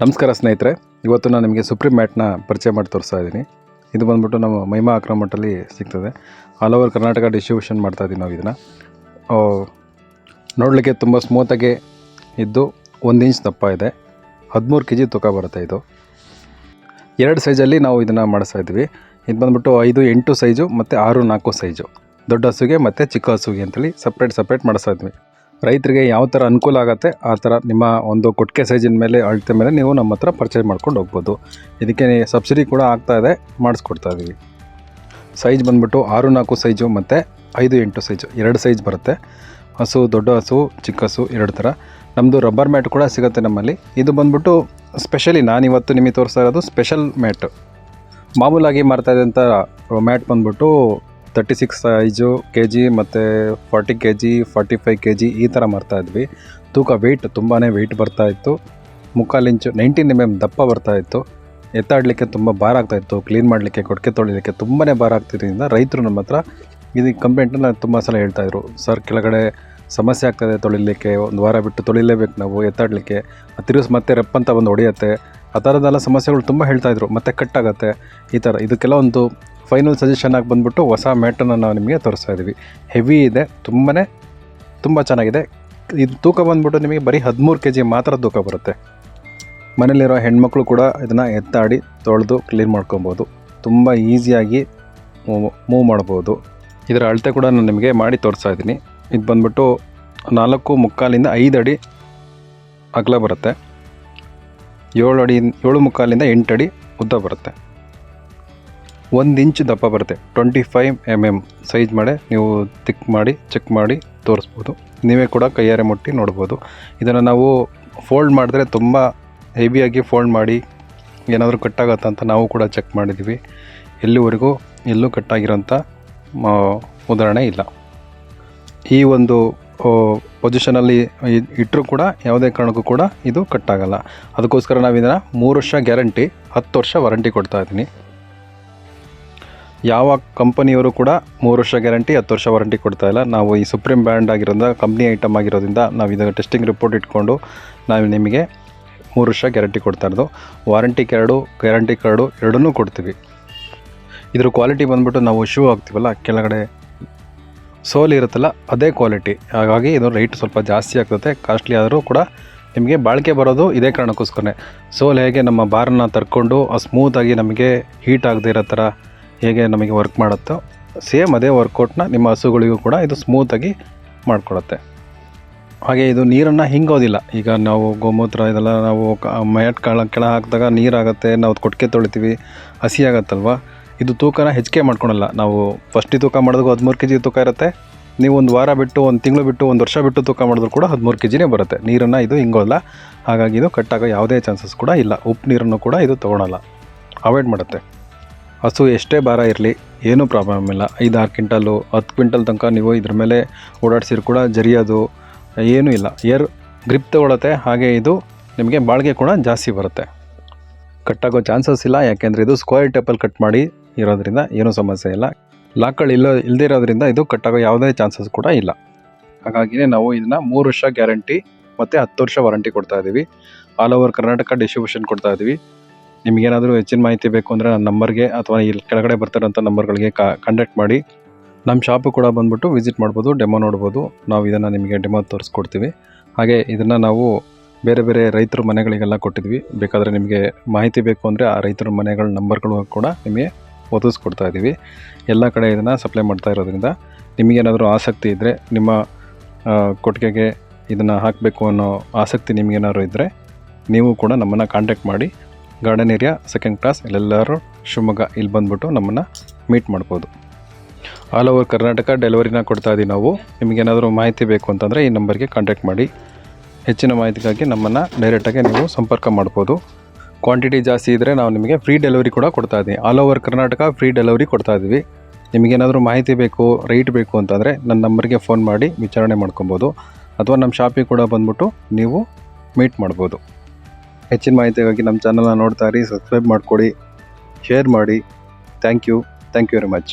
ನಮಸ್ಕಾರ ಸ್ನೇಹಿತರೆ, ಇವತ್ತು ನಾನು ನಿಮಗೆ ಸುಪ್ರೀಂ ಮ್ಯಾಟ್ನ ಪರಿಚಯ ಮಾಡಿ ತೋರಿಸ್ತಾ ಇದ್ದೀನಿ. ಇದು ಬಂದ್ಬಿಟ್ಟು ನಮ್ಮ ಮಹಿಮಾ ಅಕ್ರಮಟ್ಟಲ್ಲಿ ಸಿಗ್ತದೆ. ಆಲ್ ಓವರ್ ಕರ್ನಾಟಕ ಡಿಸ್ಟ್ರಿಬ್ಯೂಷನ್ ಮಾಡ್ತಾ ಇದ್ದೀವಿ ನಾವು ಇದನ್ನು. ನೋಡಲಿಕ್ಕೆ ತುಂಬ ಸ್ಮೂತಾಗಿ ಇದ್ದು ಒಂದು ಇಂಚ್ ದಪ್ಪ ಇದೆ. ಹದಿಮೂರು ಕೆ ಜಿ ತೂಕ ಬರುತ್ತೆ ಇದು. ಎರಡು ಸೈಜಲ್ಲಿ ನಾವು ಇದನ್ನು ಮಾಡಿಸ್ತಾ ಇದ್ವಿ ಇದು ಬಂದ್ಬಿಟ್ಟು ಐದು, ಎಂಟು ಸೈಜು ಮತ್ತು ಆರು, ನಾಲ್ಕು ಸೈಜು ದೊಡ್ಡ ಹಸುಗೆ ಮತ್ತು ಚಿಕ್ಕ ಹಸುಗೆ ಅಂತೇಳಿ ಸಪ್ರೇಟ್ ಸಪ್ರೇಟ್ ಮಾಡಿಸ್ತಾ ಇದ್ವಿ ರೈತರಿಗೆ ಯಾವ ಥರ ಅನುಕೂಲ ಆಗುತ್ತೆ, ಆ ಥರ ನಿಮ್ಮ ಒಂದು ಕೊಟ್ಟಿಗೆ ಸೈಜಿನ ಮೇಲೆ ಅಳತೆ ಮೇಲೆ ನೀವು ನಮ್ಮ ಹತ್ರ ಪರ್ಚೇಸ್ ಮಾಡ್ಕೊಂಡು ಹೋಗ್ಬೋದು. ಇದಕ್ಕೆ ಸಬ್ಸಿಡಿ ಕೂಡ ಆಗ್ತಾ ಇದೆ, ಮಾಡಿಸ್ಕೊಡ್ತಾ ಇದ್ದೀವಿ ಸೈಜ್ ಬಂದ್ಬಿಟ್ಟು ಆರು ನಾಲ್ಕು ಸೈಜು ಮತ್ತು ಐದು ಎಂಟು ಸೈಜು ಎರಡು ಸೈಜ್ ಬರುತ್ತೆ. ಹಸು, ದೊಡ್ಡ ಹಸು, ಚಿಕ್ಕ ಹಸು ಎರಡು ಥರ. ನಮ್ಮದು ರಬ್ಬರ್ ಮ್ಯಾಟ್ ಕೂಡ ಸಿಗುತ್ತೆ ನಮ್ಮಲ್ಲಿ. ಇದು ಬಂದ್ಬಿಟ್ಟು ಸ್ಪೆಷಲಿ ನಾನು ಇವತ್ತು ನಿಮಗೆ ತೋರಿಸ್ತಾ ಇರೋದು ಸ್ಪೆಷಲ್ ಮ್ಯಾಟ್ ಮಾಮೂಲಾಗಿ ಮಾಡ್ತಾ ಇದ್ದಂಥ ಮ್ಯಾಟ್ ಬಂದ್ಬಿಟ್ಟು thirty six size K G ಮತ್ತು forty K G forty five K G ಈ ಥರ ಮಾಡ್ತಾ ಇದ್ವಿ. ತೂಕ ವೆಯ್ಟ್ ತುಂಬಾ ವೆಯ್ಟ್ ಬರ್ತಾ ಇತ್ತು. ಮುಕ್ಕಾಲು ಇಂಚು ನೈಂಟೀನ್ ಎಂ ಎಂ ದಪ್ಪ ಬರ್ತಾ ಇತ್ತು. ಎತ್ತಾಡಲಿಕ್ಕೆ ತುಂಬ ಭಾರ ಆಗ್ತಾ ಇತ್ತು. ಕ್ಲೀನ್ ಮಾಡಲಿಕ್ಕೆ ಕೊಡಕೆ ತೊಳಿಲಿಕ್ಕೆ ತುಂಬಾ ಭಾರ ಆಗ್ತಿದ್ದರಿಂದ ರೈತರು ನಮ್ಮ ಹತ್ರ ಇದು ಕಂಪ್ಲೇಂಟನ್ನು ತುಂಬ ಸಲ ಹೇಳ್ತಾಯಿದ್ರು ಸರ್ ಕೆಳಗಡೆ ಸಮಸ್ಯೆ ಆಗ್ತದೆ ತೊಳಿಲಿಕ್ಕೆ ಒಂದು ವಾರ ಬಿಟ್ಟು ತೊಳಿಲೇಬೇಕು ನಾವು ಎತ್ತಾಡಲಿಕ್ಕೆ. ತಿರುಗಿಸ್ ಮತ್ತೆ ರೆಪ್ಪಂತ ಬಂದು ಹೊಡೆಯುತ್ತೆ. ಆ ಥರದ್ದೆಲ್ಲ ಸಮಸ್ಯೆಗಳು ತುಂಬ ಹೇಳ್ತಾಯಿದ್ರು ಮತ್ತೆ ಕಟ್ಟಾಗತ್ತೆ ಈ ಥರ ಇದಕ್ಕೆಲ್ಲ ಒಂದು ಫೈನಲ್ ಸಜೆಷನ್ ಆಗಿ ಬಂದ್ಬಿಟ್ಟು ಹೊಸ ಮ್ಯಾಟನ್ನು ನಾವು ನಿಮಗೆ ತೋರಿಸ್ತಾ ಇದ್ದೀವಿ ಹೆವಿ ಇದೆ ತುಂಬಾ ತುಂಬ ಚೆನ್ನಾಗಿದೆ. ಇದು ತೂಕ ಬಂದ್ಬಿಟ್ಟು ನಿಮಗೆ ಬರೀ ಹದಿಮೂರು ಕೆ ಜಿ ಮಾತ್ರ ತೂಕ ಬರುತ್ತೆ. ಮನೇಲಿರೋ ಹೆಣ್ಮಕ್ಳು ಕೂಡ ಇದನ್ನು ಎತ್ತಾಡಿ ತೊಳೆದು ಕ್ಲೀನ್ ಮಾಡ್ಕೊಬೋದು. ತುಂಬ ಈಸಿಯಾಗಿ ಮೂವ್ ಮಾಡ್ಬೋದು. ಇದರ ಅಳತೆ ಕೂಡ ನಾನು ನಿಮಗೆ ಮಾಡಿ ತೋರಿಸ್ತಾ ಇದ್ದೀನಿ ಇದು ಬಂದ್ಬಿಟ್ಟು ನಾಲ್ಕು ಮುಕ್ಕಾಲಿಂದ ಐದು ಅಡಿ ಅಗಲ ಬರುತ್ತೆ. ಏಳು ಅಡಿ, ಏಳು ಮುಕ್ಕಾಲಿಂದ ಎಂಟು ಅಡಿ ಉದ್ದ ಬರುತ್ತೆ. ಒಂದು ಇಂಚ್ ದಪ್ಪ ಬರುತ್ತೆ. Twenty five M M size ಮಾಡಿ ನೀವು ತಿಕ್ ಮಾಡಿ ಚೆಕ್ ಮಾಡಿ ತೋರಿಸ್ಬೋದು. ನೀವೇ ಕೂಡ ಕೈಯಾರೆ ಮುಟ್ಟಿ ನೋಡ್ಬೋದು. ಇದನ್ನು ನಾವು ಫೋಲ್ಡ್ ಮಾಡಿದ್ರೆ ತುಂಬ ಹೆವಿಯಾಗಿ ಫೋಲ್ಡ್ ಮಾಡಿ ಏನಾದರೂ ಕಟ್ಟಾಗತ್ತಾ ಅಂತ ನಾವು ಕೂಡ ಚೆಕ್ ಮಾಡಿದ್ದೀವಿ ಎಲ್ಲಿವರೆಗೂ ಎಲ್ಲೂ ಕಟ್ಟಾಗಿರೋಂಥ ಉದಾಹರಣೆ ಇಲ್ಲ. ಈ ಒಂದು ಪೊಸಿಷನಲ್ಲಿ ಇಟ್ಟರೂ ಕೂಡ ಯಾವುದೇ ಕಾರಣಕ್ಕೂ ಕೂಡ ಇದು ಕಟ್ಟಾಗಲ್ಲ ಅದಕ್ಕೋಸ್ಕರ ನಾವು ಇದನ್ನು ಮೂರು ವರ್ಷ ಗ್ಯಾರಂಟಿ ಹತ್ತು ವರ್ಷ ವಾರಂಟಿ ಕೊಡ್ತಾ ಇದ್ದೀನಿ. ಯಾವ ಕಂಪನಿಯವರು ಕೂಡ ಮೂರು ವರ್ಷ ಗ್ಯಾರಂಟಿ, ಹತ್ತು ವರ್ಷ ವಾರಂಟಿ ಕೊಡ್ತಾ ಇಲ್ಲ. ನಾವು ಈ ಸುಪ್ರೀಂ ಬ್ರ್ಯಾಂಡ್ ಆಗಿರೋದ್ರಿಂದ ಕಂಪ್ನಿ ಐಟಮ್ ಆಗಿರೋದ್ರಿಂದ ನಾವು ಇದನ್ನು ಟೆಸ್ಟಿಂಗ್ ರಿಪೋರ್ಟ್ ಇಟ್ಕೊಂಡು ನಾವು ನಿಮಗೆ ಮೂರು ವರ್ಷ ಗ್ಯಾರಂಟಿ ಕೊಡ್ತಾ ಇರೋದು. ವಾರಂಟಿ ಕಾರ್ಡು ಗ್ಯಾರಂಟಿ ಕಾರ್ಡು ಎರಡನ್ನೂ ಕೊಡ್ತೀವಿ. ಇದ್ರ ಕ್ವಾಲಿಟಿ ಬಂದ್ಬಿಟ್ಟು ನಾವು ಶೂ ಹಾಕ್ತೀವಲ್ಲ, ಕೆಳಗಡೆ ಸೋಲ್ ಇರುತ್ತಲ್ಲ, ಅದೇ ಕ್ವಾಲಿಟಿ ಹಾಗಾಗಿ ಇದು ರೇಟ್ ಸ್ವಲ್ಪ ಜಾಸ್ತಿ ಆಗ್ತದೆ. ಕಾಸ್ಟ್ಲಿ ಆದರೂ ಕೂಡ ನಿಮಗೆ ಬಾಳಿಕೆ ಬರೋದು ಇದೇ ಕಾರಣಕ್ಕೋಸ್ಕರನೇ. ಸೋಲ್ ಹೇಗೆ ನಮ್ಮ ಬಾರನ್ನ ತರ್ಕೊಂಡು ಸ್ಮೂತಾಗಿ ನಮಗೆ ಹೀಟ್ ಆಗದೇ ಇರೋ ಥರ ಹೇಗೆ ನಮಗೆ ವರ್ಕ್ ಮಾಡುತ್ತೋ ಸೇಮ್ ಅದೇ ವರ್ಕೌಟ್ನ ನಿಮ್ಮ ಹಸುಗಳಿಗೂ ಕೂಡ ಇದು ಸ್ಮೂತಾಗಿ ಮಾಡಿಕೊಡುತ್ತೆ ಹಾಗೆ ಇದು ನೀರನ್ನು ಹಿಂಗೋದಿಲ್ಲ. ಈಗ ನಾವು ಗೋಮೂತ್ರ ಇದೆಲ್ಲ ನಾವು ಮ್ಯಾಟ್ ಕಾಳ, ಕೆಳ ಹಾಕಿದಾಗ ನೀರಾಗುತ್ತೆ, ನಾವು ಕೊಟ್ಟಿಗೆ ತೊಳಿತೀವಿ, ಹಸಿ ಆಗತ್ತಲ್ವ? ಇದು ತೂಕನ ಹೆಚ್ಚಿಗೆ ಮಾಡ್ಕೊಳಲ್ಲ. ನಾವು ಫಸ್ಟಿ ತೂಕ ಮಾಡಿದಾಗ ಹದಿಮೂರು ಕೆ ಜಿ ತೂಕ ಇರುತ್ತೆ. ನೀವು ಒಂದು ವಾರ ಬಿಟ್ಟು, ಒಂದು ತಿಂಗಳು ಬಿಟ್ಟು, ಒಂದು ವರ್ಷ ಬಿಟ್ಟು ತೂಕ ಮಾಡಿದ್ರು ಕೂಡ ಹದಿಮೂರು ಕೆ ಜಿನೇ ಬರುತ್ತೆ. ನೀರನ್ನು ಇದು ಹಿಂಗೋಲ್ಲ. ಹಾಗಾಗಿ ಇದು ಕಟ್ಟಾಗೋ ಯಾವುದೇ ಚಾನ್ಸಸ್ ಕೂಡ ಇಲ್ಲ. ಉಪ್ಪು ನೀರನ್ನು ಕೂಡ ಇದು ತೊಗೊಳಲ್ಲ. ಅವಾಯ್ಡ್ ಮಾಡುತ್ತೆ. ಹಸು ಎಷ್ಟೇ ಭಾರ ಇರಲಿ, ಏನೂ ಪ್ರಾಬ್ಲಮ್ ಇಲ್ಲ. ಐದು ಆರು ಕ್ವಿಂಟಲ್ಲು, ಹತ್ತು ಕ್ವಿಂಟಲ್ ತನಕ ನೀವು ಇದ್ರ ಮೇಲೆ ಓಡಾಡ್ಸಿದ್ರು ಕೂಡ ಜರಿಯೋದು ಏನೂ ಇಲ್ಲ. ಏರ್ ಗ್ರಿಪ್ ತಗೊಳತ್ತೆ, ಹಾಗೆ ಇದು ನಿಮಗೆ ಬಾಳಿಗೆ ಕೂಡ ಜಾಸ್ತಿ ಬರುತ್ತೆ. ಕಟ್ಟಾಗೋ ಚಾನ್ಸಸ್ ಇಲ್ಲ, ಯಾಕೆಂದರೆ ಇದು ಸ್ಕ್ವೇರ್ ಟೇಪಲ್ ಕಟ್ ಮಾಡಿ ಇರೋದ್ರಿಂದ ಏನೂ ಸಮಸ್ಯೆ ಇಲ್ಲ. ಲಾಕ್ಗಳು ಇಲ್ಲೋ ಇಲ್ಲದೇ ಇರೋದ್ರಿಂದ ಇದು ಕಟ್ಟಾಗೋ ಯಾವುದೇ ಚಾನ್ಸಸ್ ಕೂಡ ಇಲ್ಲ. ಹಾಗಾಗಿಯೇ ನಾವು ಇದನ್ನು ಮೂರು ವರ್ಷ ಗ್ಯಾರಂಟಿ ಮತ್ತು ಹತ್ತು ವರ್ಷ ವಾರಂಟಿ ಕೊಡ್ತಾ ಇದ್ದೀವಿ ಆಲ್ ಓವರ್ ಕರ್ನಾಟಕ ಡಿಸ್ಟ್ರಿಬ್ಯೂಷನ್ ಕೊಡ್ತಾ ಇದ್ದೀವಿ ನಿಮಗೇನಾದರೂ ಹೆಚ್ಚಿನ ಮಾಹಿತಿ ಬೇಕು ಅಂದರೆ ನನ್ನ ನಂಬರ್ಗೆ ಅಥವಾ ಇಲ್ಲಿ ಕೆಳಗಡೆ ಬರ್ತಿರೋಂಥ ನಂಬರ್ಗಳಿಗೆ ಕಾಂಟ್ಯಾಕ್ಟ್ ಮಾಡಿ. ನಮ್ಮ ಶಾಪು ಕೂಡ ಬಂದುಬಿಟ್ಟು ವಿಸಿಟ್ ಮಾಡ್ಬೋದು ಡೆಮೋ ನೋಡ್ಬೋದು. ನಾವು ಇದನ್ನು ನಿಮಗೆ ಡೆಮೋ ತೋರಿಸ್ಕೊಡ್ತೀವಿ. ಹಾಗೆ ಇದನ್ನು ನಾವು ಬೇರೆ ಬೇರೆ ರೈತರ ಮನೆಗಳಿಗೆಲ್ಲ ಕೊಟ್ಟಿದ್ವಿ. ಬೇಕಾದರೆ ನಿಮಗೆ ಮಾಹಿತಿ ಬೇಕು ಅಂದರೆ ಆ ರೈತರ ಮನೆಗಳ ನಂಬರ್ಗಳು ಕೂಡ ನಿಮಗೆ ಒದಗಿಸ್ಕೊಡ್ತಾ ಇದ್ದೀವಿ. ಎಲ್ಲ ಕಡೆ ಇದನ್ನು ಸಪ್ಲೈ ಮಾಡ್ತಾ ಇರೋದ್ರಿಂದ ನಿಮಗೇನಾದರೂ ಆಸಕ್ತಿ ಇದ್ದರೆ ನಿಮ್ಮ ಕೊಟ್ಟಿಗೆಗೆ ಇದನ್ನು ಹಾಕಬೇಕು ಅನ್ನೋ ಆಸಕ್ತಿ ನಿಮಗೇನಾದ್ರು ಇದ್ದರೆ ನೀವು ಕೂಡ ನಮ್ಮನ್ನು ಕಾಂಟ್ಯಾಕ್ಟ್ ಮಾಡಿ. ಗಾರ್ಡನ್ ಏರಿಯಾ ಸೆಕೆಂಡ್ ಕ್ಲಾಸ್ ಇಲ್ಲೆಲ್ಲರೂ ಶಿವಮೊಗ್ಗ ಇಲ್ಲಿ ಬಂದುಬಿಟ್ಟು ನಮ್ಮನ್ನು ಮೀಟ್ ಮಾಡ್ಬೋದು. ಆಲ್ ಓವರ್ ಕರ್ನಾಟಕ ಡೆಲಿವರಿನ ಕೊಡ್ತಾ ಇದ್ದೀವಿ ನಾವು. ನಿಮಗೇನಾದರೂ ಮಾಹಿತಿ ಬೇಕು ಅಂತಂದರೆ ಈ ನಂಬರ್ಗೆ ಕಾಂಟ್ಯಾಕ್ಟ್ ಮಾಡಿ. ಹೆಚ್ಚಿನ ಮಾಹಿತಿಗಾಗಿ ನಮ್ಮನ್ನು ಡೈರೆಕ್ಟಾಗಿ ನೀವು ಸಂಪರ್ಕ ಮಾಡ್ಬೋದು. ಕ್ವಾಂಟಿಟಿ ಜಾಸ್ತಿ ಇದ್ದರೆ ನಾವು ನಿಮಗೆ ಫ್ರೀ ಡೆಲಿವರಿ ಕೂಡ ಕೊಡ್ತಾ ಇದ್ದೀವಿ all over Karnataka free delivery ಕೊಡ್ತಾ ಇದ್ದೀವಿ ನಿಮಗೇನಾದರೂ ಮಾಹಿತಿ ಬೇಕು ರೇಟ್ ಬೇಕು ಅಂತಂದರೆ ನನ್ನ ನಂಬರ್ಗೆ ಫೋನ್ ಮಾಡಿ ವಿಚಾರಣೆ ಮಾಡ್ಕೊಬೋದು. ಅಥವಾ ನಮ್ಮ ಶಾಪಿಗೆ ಕೂಡ ಬಂದ್ಬಿಟ್ಟು ನೀವು ಮೀಟ್ ಮಾಡ್ಬೋದು. ಹೆಚ್ಚಿನ ಮಾಹಿತಿಗಾಗಿ ನಮ್ಮ ಚಾನಲ್ನ ನೋಡ್ತಾ ಇರಿ ಸಬ್ಸ್ಕ್ರೈಬ್ ಮಾಡಿಕೊಡಿ ಶೇರ್ ಮಾಡಿ. Thank you thank you very much